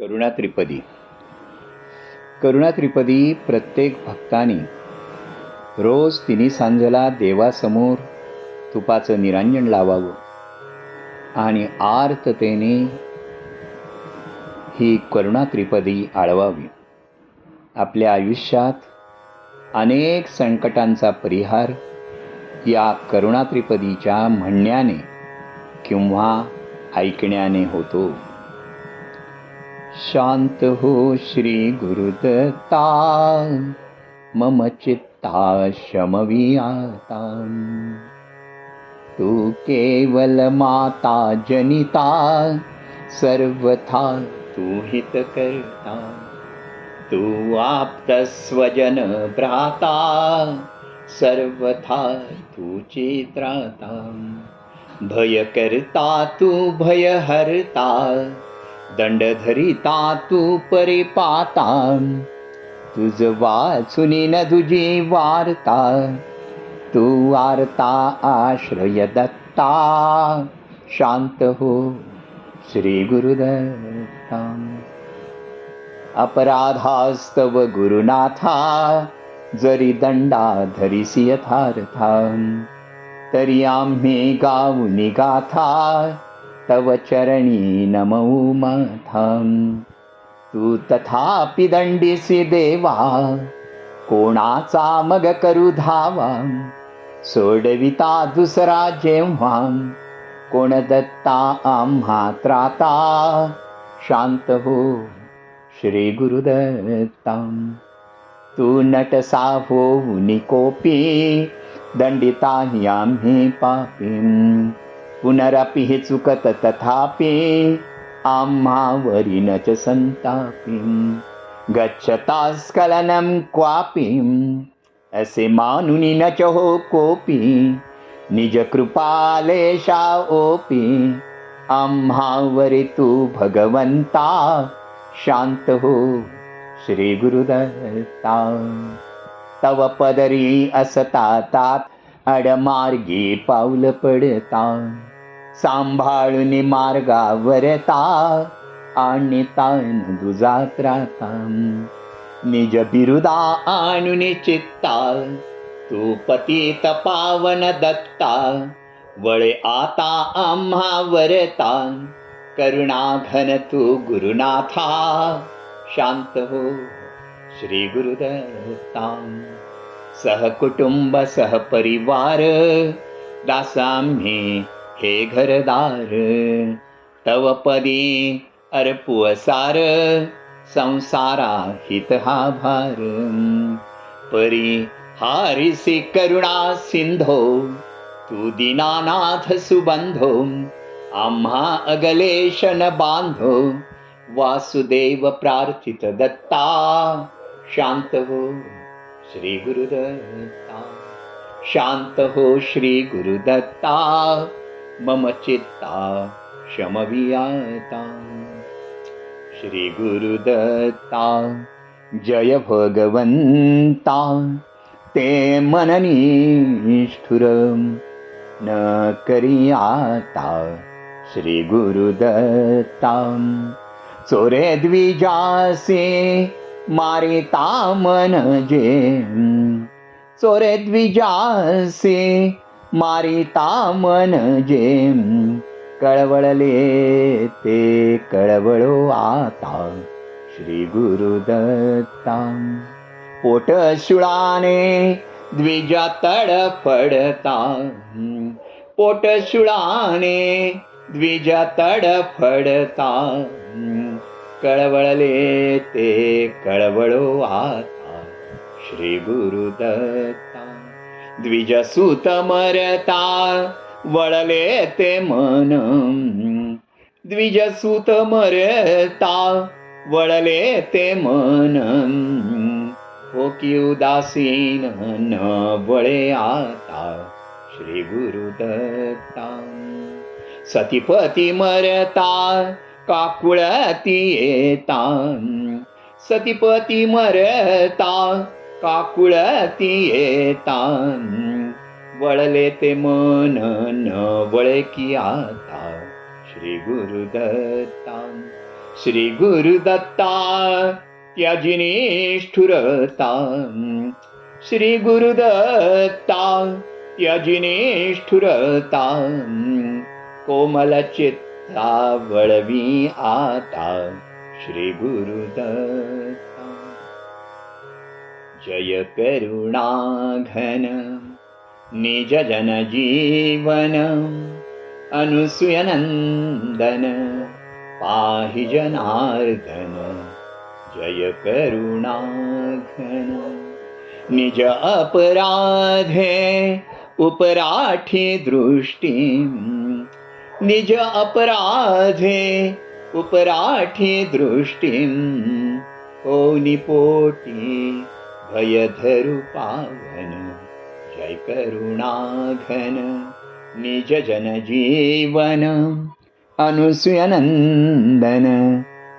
करुणा त्रिपदी. करुणा त्रिपदी प्रत्येक भक्तानी रोज तिन्ही सांजेला देवासमोर तुपाचं निरांजन लावावं आणि आर्ततेने ही करुणा त्रिपदी आळवावी. आपल्या आयुष्यात अनेक संकटांचा परिहार या करुणा त्रिपदीच्या म्हणण्याने किंवा ऐकण्याने होतो. शांत हो श्री गुरुदत्ता. मम चित्ता शमवियाता तू केवल माता जनिता सर्वथा तू हित करता तू आप्त स्वजन भ्राता सर्वथा तू चित्राता. भय करता तू भय हरता दंड धरिता तू परिपाता तुझ वाचुनी न तुझी वार्ता. तू वार्ता आश्रय दत्ता. शांत हो श्री गुरुदत्ता. अपराधास्तव गुरुनाथा जरी दंडा धरिसी यथार्था तरी आम्ही गाऊनी गाथा तव चरणी नमऊ माथाम। तू तथापि दण्डिसि देवा कोणाचा मग करू धावा? सोडविता दुसरा जेव्हा कोण दत्ता आम्हा त्राता? शांत हो श्री गुरुदत्ता। तू नटसा होऊनी कोपी दंडिता आम्ही पापी पुनरपि हे चुकत तथापि आम्हावरी न च संतापी गच्छतास्खलनं क्वापि असे मानुनी न च हो कोपी। निज कृपालेशा ओपी। आम्हावरी तू भगवंता शांत हो श्री गुरुदत्ता तव पदरी असता तात। अडमार्गी पाऊल पडता। सांभाळून मार्गावरता आणि ताण दुजात राहता. निज बिरुदा आणून चित्ता तू पतित पावन दत्ता वळे आता आम्हा वरता करुणा घन तू गुरुनाथा शांत हो श्री गुरुदत्ता. सहकुटुंब सहपरिवार दासाम्ही हे घरदार तव पदी अर्पुअसार संसारा हित हा भार। परी हारिसी करुणा सिंधो तू दीनानाथ सुबंधो आम्हा अगलेशन बांधो वासुदेव प्रार्थित दत्ता हो श्री गुरुदत्ता मम चित्ता क्षमवियाता श्रीगुरुदत्ता जय भगवन्ता ते मननीष्ठुरं न करियाता। श्रीगुरुदत्तां चोरे द्विजासे मारिता मनजे चोरे द्विजासे मारिता मन जे कळवळले ते कळवळो आता. श्री गुरुदत्ता पोट शुळाने द्विज तडफडता पोट शुळाने द्विज तडफडता कळवळले ते कळवळो आता. श्री गुरुदत्ता द्विजसुत मरता वळले ते मन द्विजसुत मरता वळले ते मन हो की उदासीन न वळे आता श्री गुरुदत्ता सतीपती मरता काकुळती येता. सतीपती मरता काकुळती येता वळले ते मन न वळे की आता श्री गुरुदत्ता श्री गुरुदत्ता त्यजिनेष्ठुरता श्री गुरुदत्ता त्यजिनेष्ठुरता कोमल चित्ता वळवी आता श्री गुरुदत्ता जय करुणाघन निज जन जीवन अनुसूयनंदन पाहि जनार्दन जय करुणाघन। निज अपराधे उपराठी दृष्टी निज अपराधे उपराठी दृष्टी कोणी पोटी भयधरु पावन जय करुणाघन निज जन जीवन अनुसूयनंदन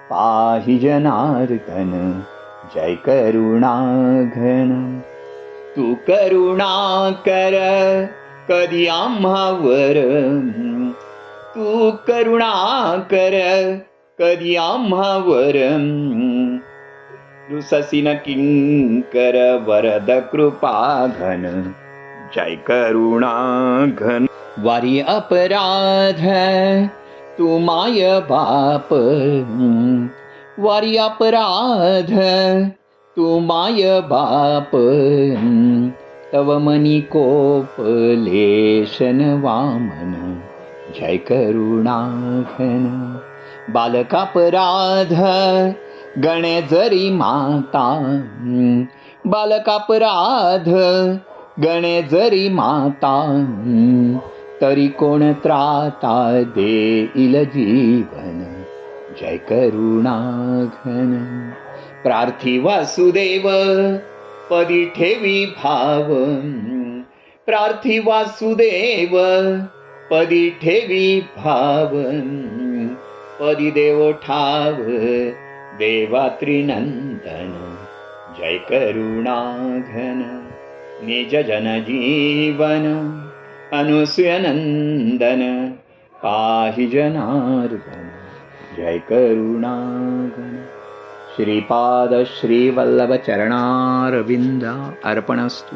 पाहि जनार्दन जय करुणाघन। तू करुणा कर कधी आम्हावर तू करुणा कर कधी आम्हावर ृशि न किङ्कर वरद कृपाघन जय करुणाघन। वारि अपराध तु माय बाप। वारि अपराध तु माय बाप। तव मणिकोपलेशन वामन। जय करुणाघन। बालकापराध गणे जरी माता बालकापराध गणे जरी माता तरी कोण त्राता देईल जीवन? जय करुणाघन। प्रार्थी वासुदेव पदी ठेवी भाव। प्रार्थी वासुदेव पदी ठेवी भाव। पदी देव ठाव। देवात्रिनन्दन जयकरुणाघन निजजनजीवन अनुस्यनन्दन पाहि जनार्दन जय करुणाघन। श्रीपादश्रीवल्लभचरणारविन्दा अर्पणस्तु।